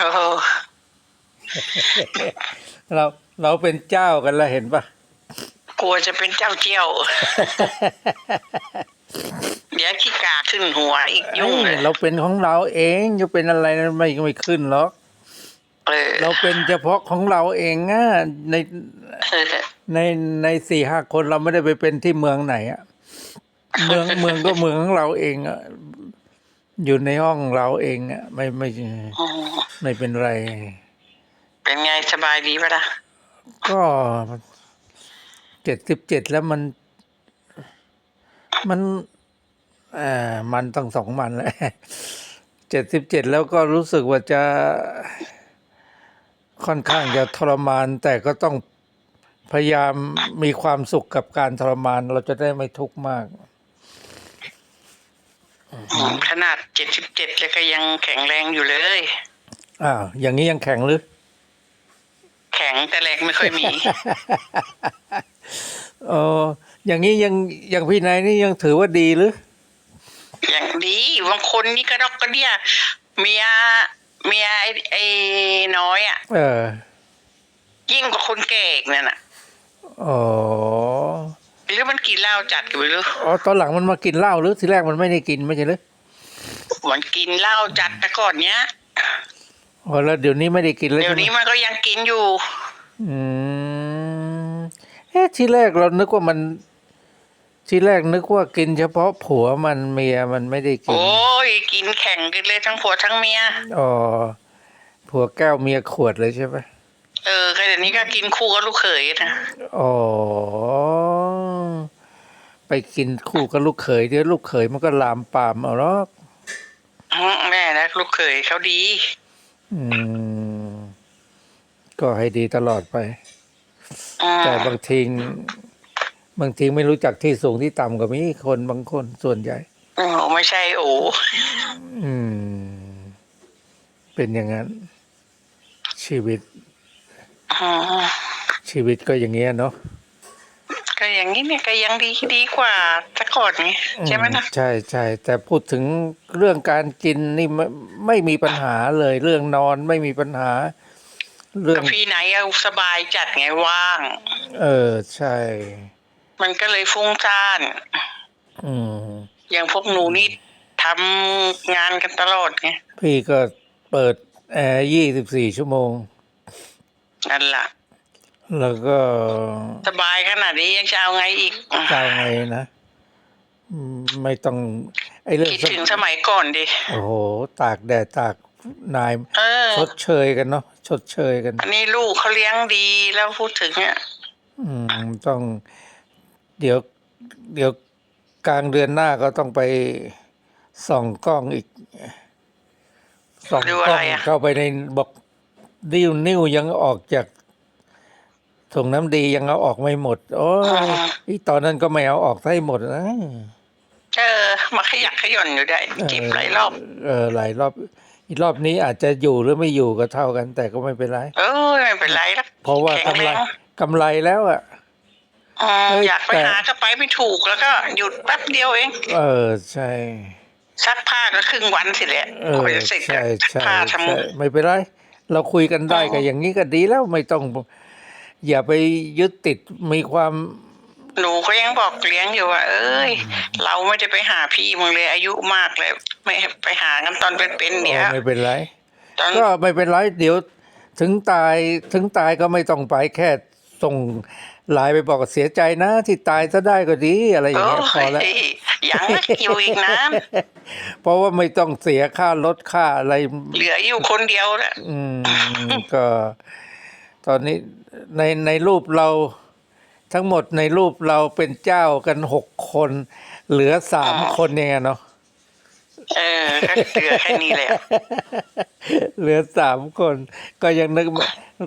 โอ้โหเราเราเป็นเจ้ากันแล้วเห็นปะกลัวจะเป็นเจ้าเจี้ยว เดี๋ยวขี้กาขึ้นหัวอีกยุ่งเลยเราเป็นของเราเองจะเป็นอะไรนั้นไม่ไม่ขึ้นหรอกเออเราเป็นเฉพาะของเราเองอะในเออในในสี่ห้าคนเราไม่ได้ไปเป็นที่เมืองไหนอะเมืองเมืองก็เมืองของเราเองอะ อยู่ในห้องเราเองอะไม่ไม่อืมไม่เป็นไร เป็นไงสบายดีปะล่ะก็เจ็ดสิบเจ็ดแล้วมัน มันเอ่อมันต้องสองมันแล้วเจ็ดสิบเจ็ดแล้วก็รู้สึกว่าจะค่อนข้างจะทรมาน แต่ก็ต้องพยายามมีความสุขกับการทรมาน เราจะได้ไม่ทุกข์มากอืม ขนาดเจ็ดสิบเจ็ดแล้วก็ยังแข็งแรงอยู่เลย อ้าวอย่างนี้ยังแข็งหรือ แข็งแต่แรงไม่ค่อยมีเอออย่างนี้ยังอย่างพี่นายนี่ยังถือว่าดีหรือ อย่างดีบางคนนี่กระดอกกระเดียเมียเมียไอ้ไอ้น้อยอะ เออ ยิ่งกว่าคนแก่อีกนั่นน่ะอ๋อ หรือมันกินเหล้าจัดกันไปหรืออ๋อตอนหลังมันมากินเหล้าหรือทีแรกมันไม่ได้กินไม่ใช่หรือมันกินเหล้าจัดแต่ก่อนเนี้ยอ๋อแล้วเดี๋ยวนี้ไม่ได้กินแล้วเดี๋ยวใช่ไหมนี้มันก็ยังกินอยู่ อืมเอ๊ะทีแรกเรานึกว่ามัน ทีแรกนึกว่ากินเฉพาะผัวมันเมียมันไม่ได้กิน โอ้ยกินแข่งกันเลยทั้งผัวทั้งเมียอ๋อผัวแก้วเมียขวดเลยใช่ไหม เออก็เดี๋ยวนี้ก็กินคู่กับลูกเขยนะอ๋อ ไปกินคู่กับลูกเขยเดี๋ยวลูกเขยมันก็ลามปามเอาหรอกอื้อแม่นะลูกเขยเขาดี อืม ก็ให้ดีตลอดไปอืมแต่บางทีบางทีไม่รู้จักที่สูงที่ต่ำก็มีคนบางคนส่วนใหญ่โอ้ไม่ใช่โอ้อืม เป็นอย่างนั้น ชีวิตอืม ชีวิตก็อย่างเงี้ยเนาะก็อย่างนี้เนี่ยก็ยังดีดีกว่าแต่ก่อนไงใช่ไหมนะใช่ใช่แต่พูดถึงเรื่องการกินนี่ไม่ไม่มีปัญหาเลย เรื่องนอนไม่มีปัญหา เรื่อแต่งพี่ไหนเอาสบายจัดไงว่าง เออใช่ มันก็เลยฟุ้งซ่านอืมอย่างพวกหนูนี่ทำงานกันตลอดไงพี่ก็เปิดแอร์ยี่สิบสี่ชั่วโมง นั่นล่ะ แล้วก็สบายขนาดนี้ยังจะเอาไงอีกจะเอาไงนะอืมไม่ต้อง ไอ้เรื่องคิดถึงสมัยก่อนดิโอ้โห ตากแดดตากนายเออชดเชยกันเนาะชดเชยกัน อันนี้ลูกเขาเลี้ยงดีแล้วพูดถึงเนี่ยอืมต้อง เดี๋ยว เดี๋ยวกลางเดือนหน้าก็ต้องไปส่องกล้องอีกส่องดูกอะล้อไรงอะเข้าไปในบอก ดิ้วนิ้วยังออกจากถุงน้ำดียังเอาออกไม่หมด โอ้ยอีตอนนั้นก็ไม่เอาออกให้หมดนะเออมาขยักขย่อนอยู่ได้เจ็บหลายรอบ เออหลายรอบอีกรอบนี้อาจจะอยู่หรือไม่อยู่ก็เท่ากัน แต่ก็ไม่เป็นไร เออไม่เป็นไรแล้วเพราะว่าแข็งกำแรไรงกำไรแล้วอะอืมเอ้ยอยากไปแต่หาก็ไปไม่ถูกแล้วก็หยุดแป๊บเดียวเอง เออใช่ซักผ้าก็ครึ่งวันสิแหละเออกว่าจะเสร็จใช่ซักใช่ผ้าทใช่ไม่เป็นไร เราคุยกันได้อ๋อก็อย่างนี้ก็ดีแล้วไม่ต้อง อย่าไปยึดติดมีความำหนูก็ยังบอกเลี้ยงอยู่ว่า เอ้ย เราไม่ได้ไปหาพี่มึงเลย อายุมากเลย ไม่ไปหากันตอนเป็นๆเดี๋ยวโอ้ไม่เป็นไรตอนก็ไม่เป็นไรเดี๋ยว ถึงตายถึงตายก็ไม่ต้องไปแค่ส่ง ไลน์ไปบอกว่าเสียใจนะที่ตายซะได้ก็ดีอะไรอย่างโอ้เงี้ยพอแล้วยยังอยู่อีกนะเพราะว่าไม่ต้องเสียค่ารถค่าอะไร เหลืออยู่คนเดียวแหละอืมก็ ตอนนี้ในในรูปเราทั้งหมดในรูปเราเป็นเจ้ากันหกคน เหลือสามคนเนี่ยเนาะ เออก็เหลือแค่นี้แหละ เหลือสามคน ก็ยังนึก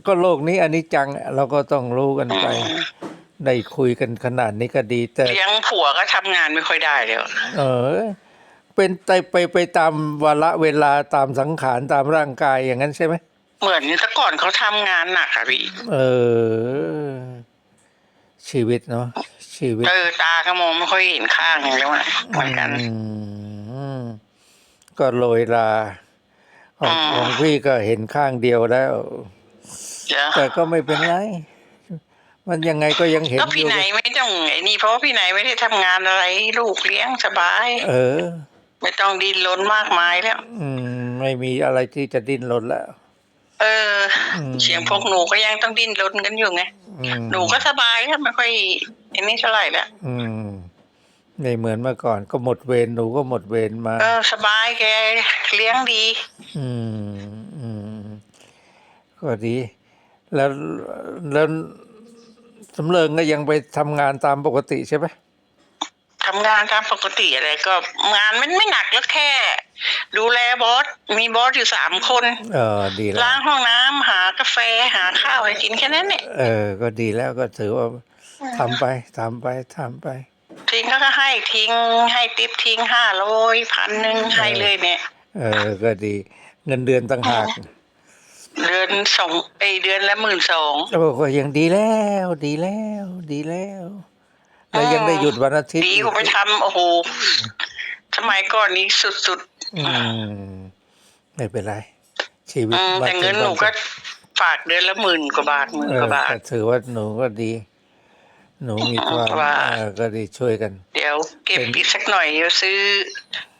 ก็โลกนี้อันนี้จัง เราก็ต้องรู้กันไป ได้คุยกันขนาดนี้ก็ดี แต่เลี้ยงผัวก็ทำงานไม่ค่อยได้เลยเออ เป็นไปไปไปตามวาระเวลาตามสังขารตามร่างกายอย่างนั้นใช่ไหมเหมือนแต่ก่อนเขาทำงานหนักอะพี่เออ ชีวิตเนาะชีวิตเออตาก็มองไม่ค่อยเห็นข้างแล้วอะเหมือนกันอืม ก็โรยลาของอืมของพี่ก็เห็นข้างเดียวแล้วจ้ะแต่ก็ไม่เป็นไร มันยังไงก็ยังเห็นก็อพี่ยู่ไหนไม่ต้องไอ้นี่เพราะว่าพี่ไหนไม่ได้ทำงานอะไร ลูกเลี้ยงสบาย เออ ไม่ต้องดิ้นรนมากมายแล้ว อืม ไม่มีอะไรที่จะดิ้นรนแล้ว เอออมเสียงพวกหนูก็ยังต้องดิ้นรนกันอยู่ไงอืมหนูก็สบายแล้วไม่ค่อยอันนี้เท่าไหร่แล้วอืม ไม่เหมือนเมื่อก่อนก็หมดเวรหนูก็หมดเวรมา เออสบายแกเลี้ยงดี อืมอืมก็ดี แล้วแล้วสำเริงก็ยังไปทำงานตามปกติใช่ไหมทำงานตามปกติอะไรก็งานมันไม่หนักแล้วแค่ ดูแลบอสมีบอสอยู่สามคน เออดีแล้วล้างห้องน้ำหากาแฟหาข้าวให้กินแค่นั้นเนี่ยเออ ก็ดีแล้วก็ถือว่าทำไปทำไปทำไป ทิ้งเขาก็ให้ทิ้งให้ติปทิ้งห้าร้อยพันหนึ่งให้เลยเนี่ย เออก็ดี เงินเดือนต่างหากเดือนสองไอยเดือนละหมื่นสองโอ้ก็ยังดีแล้ว ดีแล้ว ดีแล้วแล้วยังได้หยุดวันอาทิตย์ดีอีกว่าไปทำโอ้โหสมัยก่อนนี้สุดอืมไม่เป็นไร ชีวิๆตอืมมาแต่เงินถึหนูวัก็ฝากเดือนละหมื่นกว่าบาทหมื่นเอกว่าอบาทก็ถือว่าหนูก็ดี หนูมีความว่า เออก็ดีช่วยกัน เดี๋ยวเก็บเป็น อีกสักหน่อยเดี๋ยวซื้อ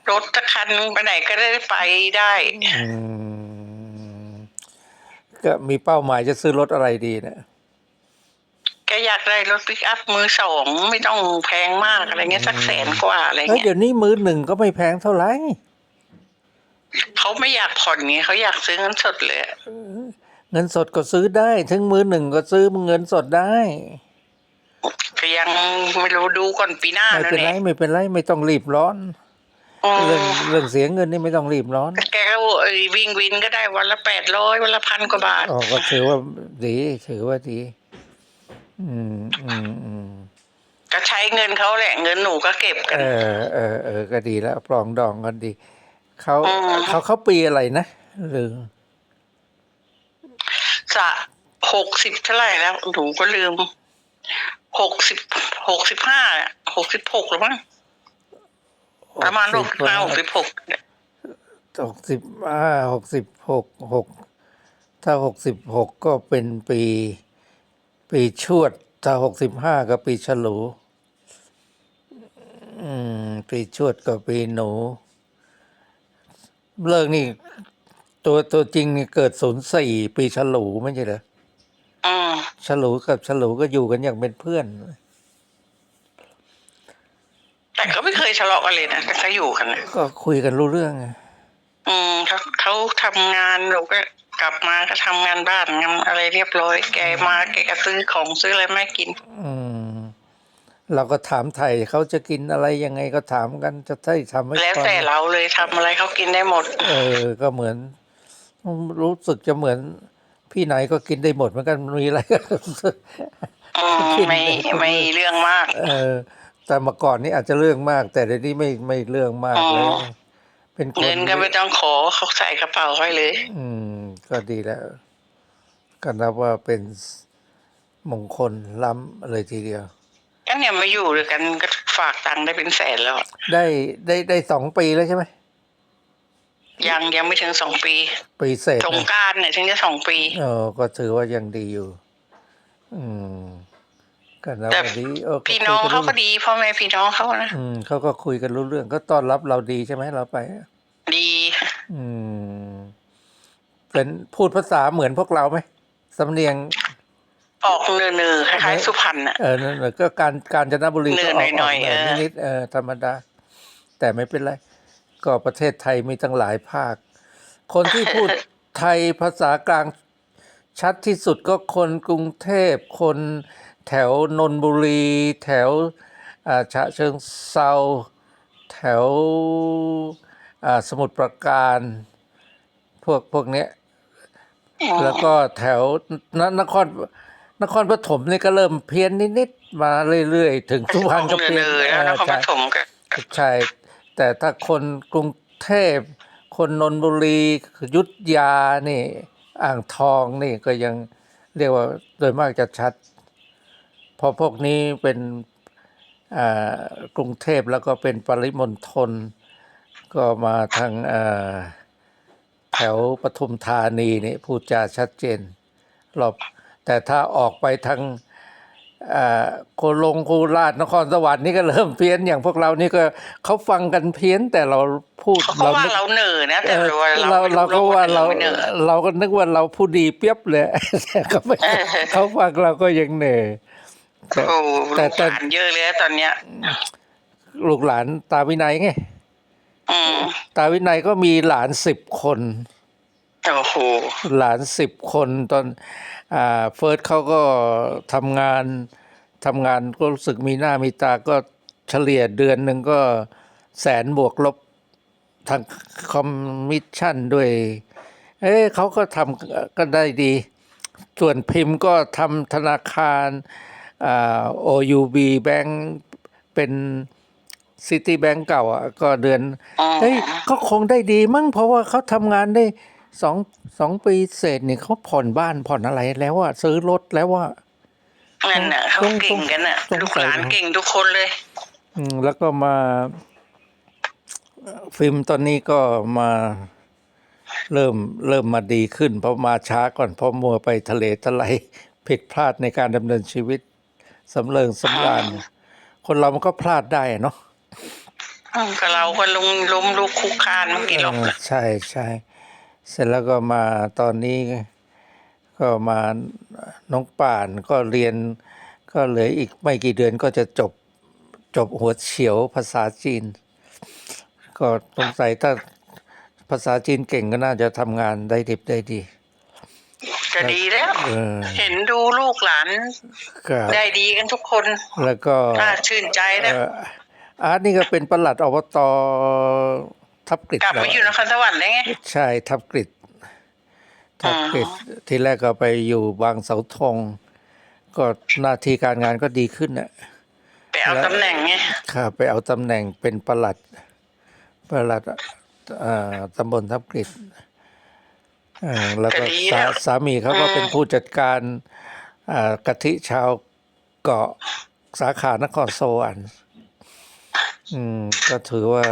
รถสักคันหนึ่งไปไหนก็ได้ไปได้ อืมก็มีเป้าหมายจะซื้อรถอะไรดีเนะแกอยากได้รถปิกอัพมือสองไม่ต้องแพงมากอะไรเงี้ยสักแสนกว่าอะไรเอ้ยเงี้ยเดี๋ยวนี้มือหนึ่งก็ไม่แพงเท่าไหร่เขาไม่อยากผ่อนเงี้ยเขาอยากซื้อเงินสดเลยอะเงินสดก็ซื้อได้ ถึงมือหนึ่งก็ซื้อเงินสดได้ ก็ยังไม่รู้ดูก่อนปีหน้าไม่แล้วเป็นไรเนี่ยไม่เป็นไรไม่ต้องรีบร้อนอืมเรื่องเรื่องเสียเงินนี่ไม่ต้องรีบร้อนแกก็เอ้ยวิ่งวินก็ได้วันละแปดร้อยวันละพันกว่าบาท อ๋อก็ถือว่าดีถือว่าดี อืมอืมอืมก็ใช้เงินเขาแหละ เงินหนูก็เก็บกัน เออเออเออก็ดีแล้วปลองดองกันดีเขาอืม เขาเขาปีอะไรนะหรือสะหกสิบเท่าไหร่แล้วหนูก็ลืม หกสิบหกสิบห้าหกสิบหกหรือมั้งประมาณหกสิบห้าหกสิบหกหกสิบห้าหกสิบหกหกถ้าหกสิบหกก็เป็นปี ปีชวด ถ้าหกสิบห้าก็ปีฉลูอืมปีชวดก็ปีหนู เลิกนี่ ตัวตัวจริงนี่เกิดศูนย์สี่ปีฉลูไม่ใช่เหรอ อืมฉลูกับฉลูก็อยู่กันอย่างเป็นเพื่อน แต่ก็ไม่เคยทะเลาะกันเลยนะแต่เขาอยู่กันนะก็คุยกันรู้เรื่องไงอืมเขาเขาทำงานหนูก็กลับมาก็ทำงานบ้านงานอะไรเรียบร้อย แกมาแกก็ซื้อของซื้ออะไรไม่กิน อืม เราก็ถามไทยเขาจะกินอะไรยังไงก็ถามกันจะได้ทำให้แล้วฟังแต่เราเลยทำอะไรเขากินได้หมด เออ ก็เหมือน รู้สึกจะเหมือน พี่ไหนก็กินได้หมดเหมือนกันมีอะไรก็อืมกินไม่ได้ไม่เรื่องมาก เออ แต่เมื่อก่อนนี้อาจจะเรื่องมาก แต่เดี๋ยวนี้ไม่ไม่เรื่องมากแล้วอ๋อเป็นคนเงินก็ไม่ต้องขอเขาใส่กระเป๋าให้เลย อืม ก็ดีแล้ว ก็นับว่าเป็นมงคลล้ำเลยทีเดียวก็เนี่ยมาอยู่ด้วยกันก็ฝากตังค์ได้เป็นแสนแล้วอะได้ได้ได้สองปีแล้วใช่ไหม ยังยังไม่ถึงสองปีปีเศษสงนะกรารเนี่ยถึงจะสองปี เออ ก็ถือว่ายังดีอยู่ อืมก็นับแต่ว่าดีเออพี่น้องคุยเขารู้ก็ดีพ่อแม่พี่น้องเขานะอืมเขาก็คุยกันรู้เรื่องก็ต้อนรับเราดีใช่ไหมเราไป ดี อืม เป็นพูดภาษาเหมือนพวกเราไหมสำเนียง ออกเนือๆคล้ายๆสุพรรณอะเออนั่นแหละก็การการจนบุรีก็ออกเหนื่อยๆกเออ นิดๆเออธรรมดา แต่ไม่เป็นไร ก็ประเทศไทยมีตั้งหลายภาค คนที่พูดไทยภาษากลางชัดที่สุดก็คนกรุงเทพคนแถวนนบุรี แถวอ่าฉะเชิงเซาแถวอ่าสมุทรปราการ พวกพวกเนี้ยแล้วก็แถวนนครนครปฐมนี่ก็เริ่มเพี้ยนนิดๆมาเรื่อยๆ ถึงสุพรรณก็เพี้ยนเนือๆแล้วนครปใช่ฐมก็ใช่ แต่ถ้าคนกรุงเทพ คนนนบุรียุทธยานี่อ่างทองนี่ก็ยังเรียกว่าโดยมากจะชัดเพราะพวกนี้เป็นกรุงเทพแล้วก็เป็นปริมณฑลก็มาทางแถวปทุมธานีนี่พูดจาชัดเจนรอบแต่ถ้าออกไปทาง โคลงโคราชนครสวรรค์นี่ก็เริ่มเพี้ยนอย่างพวกเรานี่ก็เขาฟังกันเพี้ยนแต่เราพูดเขาก็ว่านึกเราเหนื่อยนะเอแต่อว่าเราไม่เราก็ว่าคนเราอื่นไม่เหนื่อยเราก็นึกว่าเราผู้ดีเปรียบเลยแต่ก็ไม่เออเขาฟังเราก็ยังเหนื่อยแต่โอ้แต่ลูกแต่หลานเยอะเลยตอนเนี้ยลูกหลานตาวินัยไงอืมตาวินัยก็มีหลานสิบคน โอ้โหหลานสิบคนตอนอ่าเฟิร์สเขาก็ทำงานทำงานก็รู้สึกมีหน้ามีตาก็เฉลี่ยเดือนหนึ่งก็แสนบวกลบทางคอมมิชชั่นด้วย เอ้เขาก็ทำก็ได้ดี ส่วนพิมพ์ก็ทำธนาคารอ่า OUB Bank เป็นซิตี้แบงก์เก่าอะก็เดือนอืมเฮ้ยเขาคงได้ดีมั้งเพราะว่าเขาทำงานได้ สองสองปีเศษนี่เขาผ่อนบ้านผ่อนอะไรแล้วอะซื้อรถแล้วว่านั่นน่ะเขาต้องเก่งกันน่ะต้องลูกหลานใส่เก่งทุกคนเลย อืมแล้วก็มาฟิล์มตอนนี้ก็มาเริ่มเริ่มมาดีขึ้น เพราะมาช้าก่อนเพราะมัวไปทะเลทลายผิดพลาดในการดำเนินชีวิตสำเริงสำราญคนเรามันก็พลาดได้อะเนาะอืมก็เราก็ลงล้มลุกคุกคานเมื่อกี้หรอกเออใช่ใช่ เสร็จแล้วก็มาตอนนี้ก็มาน้องป่านก็เรียนก็เหลืออีกไม่กี่เดือนก็จะจบจบหัวเฉียวภาษาจีน ก็สงสัยถ้าภาษาจีนเก่งก็น่าจะทำงานได้ดิบได้ดีจะดีแล้ว เออ เห็นดูลูกหลานก็ได้ดีกันทุกคนแล้วก็ น่าชื่นใจนะ เอ่ออาร์ตนี่ก็เป็นประหลัดอบต ทับกฤษกลับแล้วมาอยู่นครสวรรค์ได้ไงใช่ทับกฤษทับกฤษทีแรกก็ไปอยู่บางเสาธงก็หน้าที่การงานก็ดีขึ้นนะไปเอาตำแหน่งไงข้าไปเอาตำแหน่งเป็นประหลัดประหลัดอ่าตำบลทับกฤษเอ่อแล้วก็สาสามีเขาก็เป็นผู้จัดการอ่ากะทิชาวเกาะสาขานครสวรรค์อืมก็ถือว่า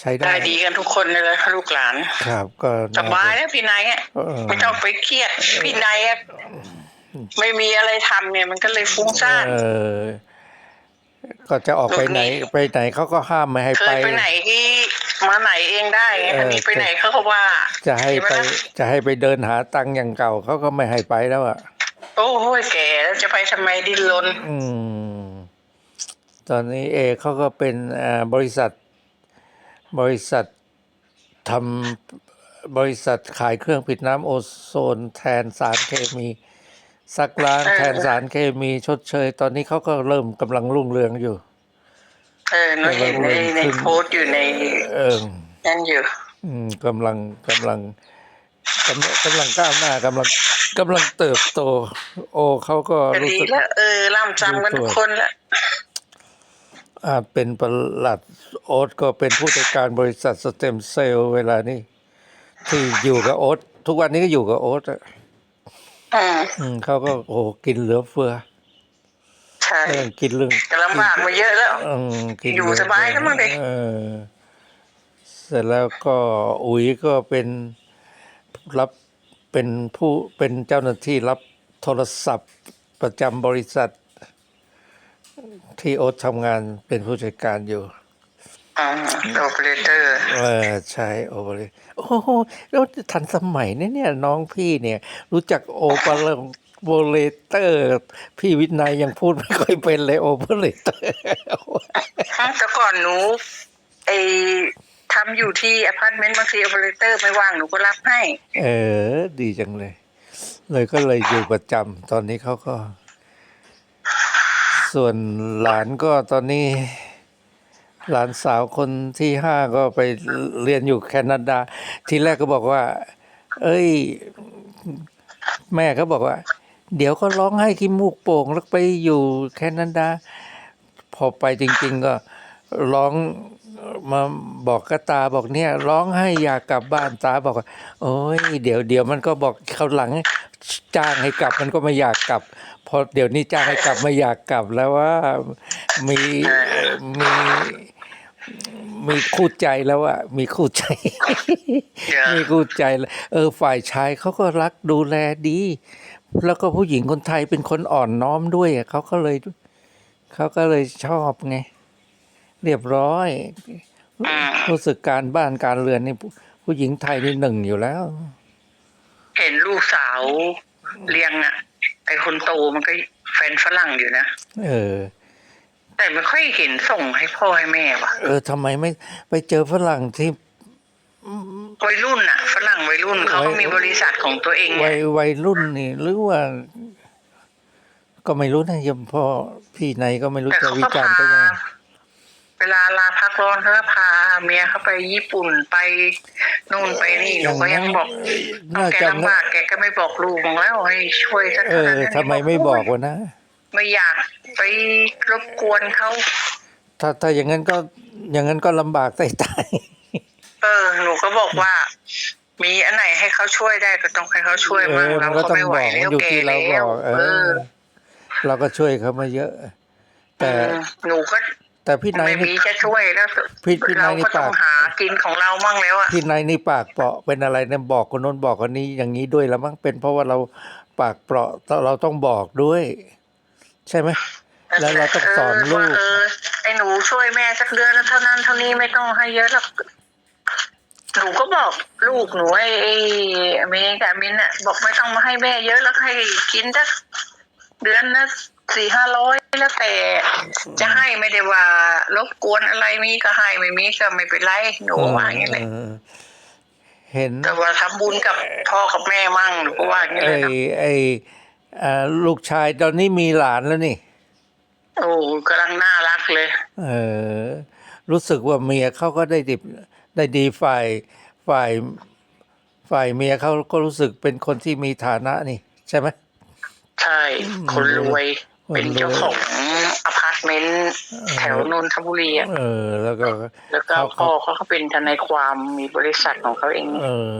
ใช้ได้ได้ดีกันทุกคนเลยลูกหลาน ครับ ก็สน่บายแล้วพี่นายอะเออไม่ต้องไปเครียดพี่นายอะไม่มีอะไรทำเนี่ย มันก็เลยฟุ้งซ่าน เออก็จะออกไปไหนไปไหนเขาก็ห้ามไม่ให้เคไป ยไปไหนที่มาไหนเองได้ไงเออ อันนี้ไปไหนเขาก็ว่า จะให้ไปเนหมล่ะ จะให้ไปเดินหาตังค์อย่างเก่าเขาก็ไม่ให้ไปแล้วอะ โอ้โหแก่แล้วจะไปทำไมดิ้นรนอืม ตอนนี้เอเขาก็เป็นอ่าบริษัท บริษัททำบริษัทขายเครื่องปิดน้ำโอโซนแทนสารเคมีซักล้างเออแทนสารเคมีชดเชย ตอนนี้เขาก็เริ่มกำลังรุ่งเรืองอยู่เออหนูเห็นในในโพสต์อยู่ในเออนั่นอยู่ อืมกำลังกำลังกำลังกำลังก้าวหน้ากำลังกำลังเติบโต โอเขาก็จะรู้ดีสึกแล้วเออล่ำจำกันทุกคนละ อ่าเป็นประหลัดโอ๊ตก็เป็นผู้จัดการบริษัทสเต็มเซลล์เวลานี้ ที่อยู่กับโอ๊ตทุกวันนี้ก็อยู่กับโอ๊ตอะอืมอืมเขาก็โอ้โหกินเหลือเฟือใช่เรื่องกินเรื่องจะลำบากมาเยอะแล้ว อืมกินอยู่เหลืสบายแล้วมั้งดิ เออเสร็จแล้วก็อุ๋ยก็เป็นรับเป็นผู้เป็นเจ้าหน้าที่รับโทรศัพท์ประจำบริษัท ที่โอ๊ตทำงานเป็นผู้จัดการอยู่อ่าโอเปอเรเตอร์เออใช่โอเปอเรโอ้โหแล้วทันสมัยเนี่ยเนี่ยน้องพี่เนี่ย รู้จักโอเปอเรโบเลเตอร์ พี่วินัยยังพูดไม่ค่อยเป็นเลยโอเปอเรเตอร์แต่ก่อนหนูไอทำอยู่ที่อพาร์ตเมนต์บางทีโอเปอเรเตอร์ไม่ว่างหนูก็รับให้ เออ ดีจังเลย เลยก็เลยอยู่ประจำตอนนี้เขาก็ ส่วนหลานก็ตอนนี้หลานสาวคนที่ห้าก็ไปเรียนอยู่แคนาดา ทีแรกก็บอกว่า เอ้ย แม่เขาบอกว่า เดี๋ยวก็ร้องให้ขี้มูกโป่งแล้วไปอยู่แคนาดา พอไปจริง ๆ ก็ร้องมาบอกกบตาบอกเนี่ย ร้องให้อยากกลับบ้านตาบอกว่าโอ้ยเดี๋ยวเดี๋ยวมันก็บอกเขาวหลัง จ้างให้กลับมันก็ไม่อยากกลับพอเดี๋ยวนี้จ้างให้กลับไม่อยากกลับแล้วว่ามีมีมีคู่ใจแล้วอะมีคู่ใจเดี๋ยวมีคู่ใจแล้วเออฝ่ายชายเขาก็รักดูแลดี แล้วก็ผู้หญิงคนไทยเป็นคนอ่อนน้อมด้วยอะเขาก็เลยเขาก็เลยชอบไงเรียบร้อยอืมรู้สึกการบ้านการเรือนนี่ผู้ผู้หญิงไทยนี่หนึ่งอยู่แล้ว เห็นลูกสาวเลี้ยงอะไอ้คนโตมันก็แฟนฝรั่งอยู่นะ เออ แต่ไม่ค่อยเห็นส่งให้พ่อให้แม่ว่ะเออทำไมไม่ไปเจอฝรั่งที่วัยรุ่นอะฝรั่งวัยรุ่นเขาก็มีบริษัทของตัวเองไงวัยวัยรุ่นนี่ หรือว่า ก็ไม่รู้นะยมพ่อพี่ไหนก็ไม่รู้แต่จะเขาวิก็จารพาณ์ก็ยังไง เวลาลาพักร้อนเขาก็พาเมียเขาไปญี่ปุ่นไปนู่นไปนี่หนูก็ยังบอกน่าแกจะลำบากแกก็ไม่บอกลูกบอกแล้วให้ช่วยสักเอเท่าอนั้นทำไมไม่บอกวะนะ ไม่อยากไปรบกวนเขาถ้าถ้าอย่างนั้นก็อย่างนั้นก็ลำบากใต้ตายเออ หนูก็บอกว่า มีอันไหนให้เขาช่วยได้ก็ต้องให้เขาช่วยเอมั่งอเรามันก็ก็ต้องไม่ไหวบอกแล้มันวอยู่แก่ที่เราแล้บวอกเอเอออ เราก็ช่วยเขามาเยอะ แต่เออหนูก็ แต่พี่นายไม่นี่ มีจะช่วยแล้วพี่พี่เรานายนี่ก็ต้องปากหากินของเรามั่งแล้วอะพี่นายนี่ปากเปราะเป็นอะไรเนี่ยบอกคนโน้นบอกคนนี้อย่างนี้ด้วยแล้วมั้งเป็นเพราะว่าเราปากเปราะเราต้องบอกด้วย ใช่ไหมแล้วเราต้องสอนลูก เออไอ้หนูช่วยแม่สักเดือนละเท่านั้นเท่านี้ไม่ต้องให้เยอะหรอกหนูก็บอกลูกหนูไอ้ไอ้เมย์กับมินอะบอกไม่ต้องมาให้แม่เยอะแล้วให้กินสัก เดือนละสี่ห้าร้อยแล้วแต่ จะให้ไม่ได้ว่ารบกวนอะไรมีก็ให้ไม่มีก็ไม่เป็นไรหนูว่าอย่างนี้แหละเออเห็นแต่ว่าทำบุญกับพ่อกับแม่มั่งหนูก็ว่าอย่างนี้ไอ้เลยนะไอ้อ่าลูกชายตอนนี้มีหลานแล้วนี่ โอ้กำลังน่ารักเลย เออ รู้สึกว่าเมียเขาก็ได้ดีได้ดีฝ่ายฝ่ายฝ่ายเมียเขาก็รู้สึกเป็นคนที่มีฐานะนี่ ใช่ไหม ใช่คนรวยคนรวย เป็นเจ้าของอพาร์ตเมนต์แถวนนทบุรีอะเออ แล้วก็แล้วก็เขาพ่อเขาเขาก็เป็นทนายความมีบริษัทของเขาเอง เออ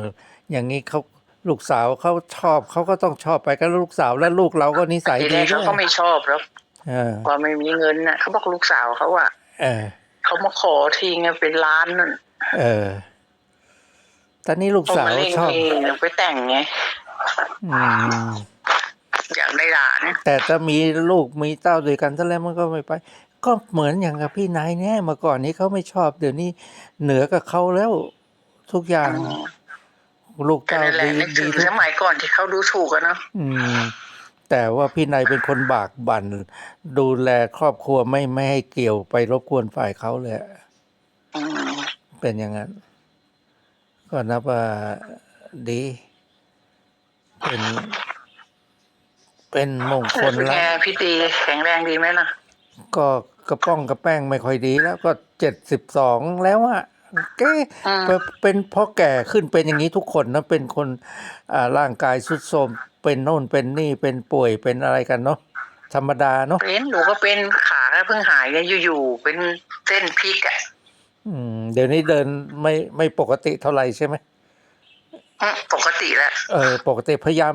อย่างนี้เขาลูกสาวเขาชอบเขาก็ต้องชอบไปกันลูกสาวและลูกเราก็นิสัยทีดีแรกด้เขาวยก็ไม่ชอบแล้วเออว่าไม่มีเงินน่ะเขาบอกลูกสาวเขาอะเออเขามาขอทีไงเป็นล้านนั่นเออตอนนี้ลูกพอสาวมาเล่นชอบเองไปแต่งไงอืม อยากได้หลาน แต่ถ้ามีลูกมีเต้าด้วยกันซะแล้วมันก็ไม่ไป ก็เหมือนอย่างกับพี่นายเนี่ยเมื่อก่อนนี้เขาไม่ชอบเดี๋ยวนี้เหนือกับเขาแล้วทุกอย่าง ลูกแต่เต้านั่นแหละดีนึกถึดีงทุกสมัยก่อนที่เขาดูถูกกันเนาะอืม แต่ว่าพี่นายเป็นคนบากบั่นดูแลครอบครัวไม่ไม่ให้เกี่ยวไปรบกวนฝ่ายเขาเลยอืมเป็นอย่างนั้น ก็นับว่าดีเป็น เป็นมงคลเป็นแล้ไงวพี่ตีแข็งแรงดีไหมล่ะ ก็กระป้องกระแป้งไม่ค่อยดีแล้วก็เจ็ดสิบสองแล้วอะเก้อืมเป็นเป็นเพราะแก่ขึ้นเป็นอย่างนี้ทุกคนนะเป็นคนอ่าร่างกายสุดโทรมเป็นโน่นเป็นนี่เป็นป่วยเป็นอะไรกันเนาะธรรมดาเนาะเป็นหนูก็เป็นขาก็เพิ่งหายเนี่ยอยู่ๆเป็นเส้นพลิกอะอืมเดี๋ยวนี้เดินไม่ไม่ปกติเท่าไหร่ใช่ไหมอืม ปกติแล้วเออปกติพยายาม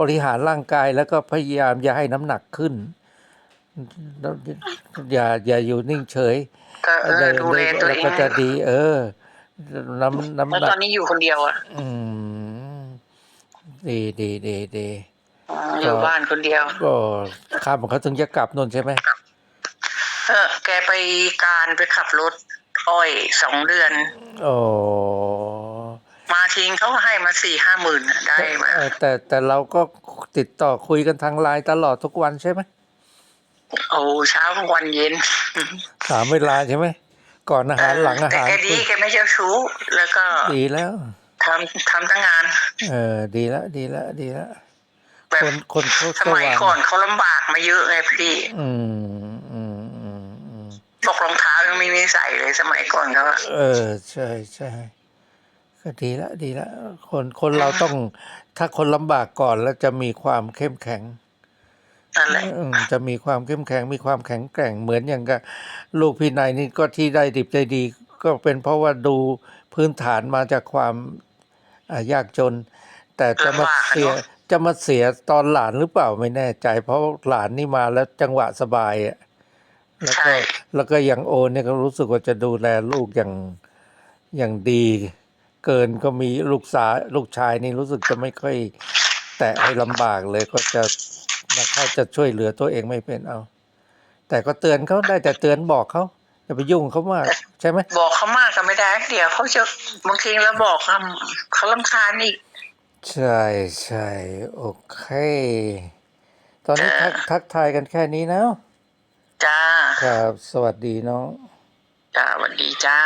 บริหารร่างกายแล้วก็พยายามอย่าให้น้ำหนักขึ้นแล้วอย่าอย่าอยู่นิ่งเฉยก็เออดูแลตัวแล้เอวงก็จะดี เออ น้ำน้ำแล้วหนัตอกนนี้อยู่คนเดียวอะอืมดีดีดีดีอืมอยู่บ้านคนเดียวก็ข้ามเขาถึงจะกลับนนใช่ไหมเออ แกไปการไปขับรถอ้อยสองเดือน โอ้มา ทิ้งเขาก็ให้มาสี่ห้าหมื่นอะได้มาเออแต่แต่เราก็ติดต่อคุยกันทางไลน์ตลอดทุกวันใช่ไหมโอ้เช้ากลางวันเย็นสามเวลาใช่ไหมก่อนอาหารหลังอาแต่หารแกดีแกไม่เจ้าชู้แล้วก็ดีแล้วทำทำทั้งงาน เออ ดีแล้วดีแล้วดีแล้วแบบคนคนเขาสมัยว่างก่อนเขาลำบากมาเยอะไงพี่ อืมอืมอืมอืมบอกรองเท้ายังไม่มีใส่เลยสมัยก่อนเขาอะเออ ใช่ใช่ ก็ดีแล้วดีแล้วคนคนเราต้อง ถ้าคนลำบากก่อนแล้วจะมีความเข้มแข็งนั่นแหละอืมจะมีความเข้มแข็งมีความแข็งแกร่งเหมือนอย่างกับลูกพี่นายนี่ก็ที่ได้ดิบใจดี ก็เป็นเพราะว่าดูพื้นฐานมาจากความอ่ายากจน แต่จะมาเสียจะมาเสียตอนหลานหรือเปล่าไม่แน่ใจ เพราะหลานนี่มาแล้วจังหวะสบายอะแล้วใช่ก็แล้วก็อย่างโอเนี่ยก็รู้สึกว่าจะดูแลลูกอย่างอย่างดี เกินก็มีลูกสาวลูกชายนี่รู้สึกจะไม่ค่อย แตะให้ลำบากเลยก็จะมาเข้าจะช่วยเหลือตัวเองไม่เป็นเอา แต่ก็เตือนเขาได้แต่เตือนบอกเขาอย่าไปยุ่งเขามากใช่ไหมบอกเขามากก็ไม่ได้ เดี๋ยวเขาจะบางทีเราบอกเขาเขาลำคาญอีก ใช่ใช่โอเค ตอนนี้ทักทักทายกันแค่นี้นะจ้า ครับ สวัสดีน้อง จ้าสวัสดีจ้า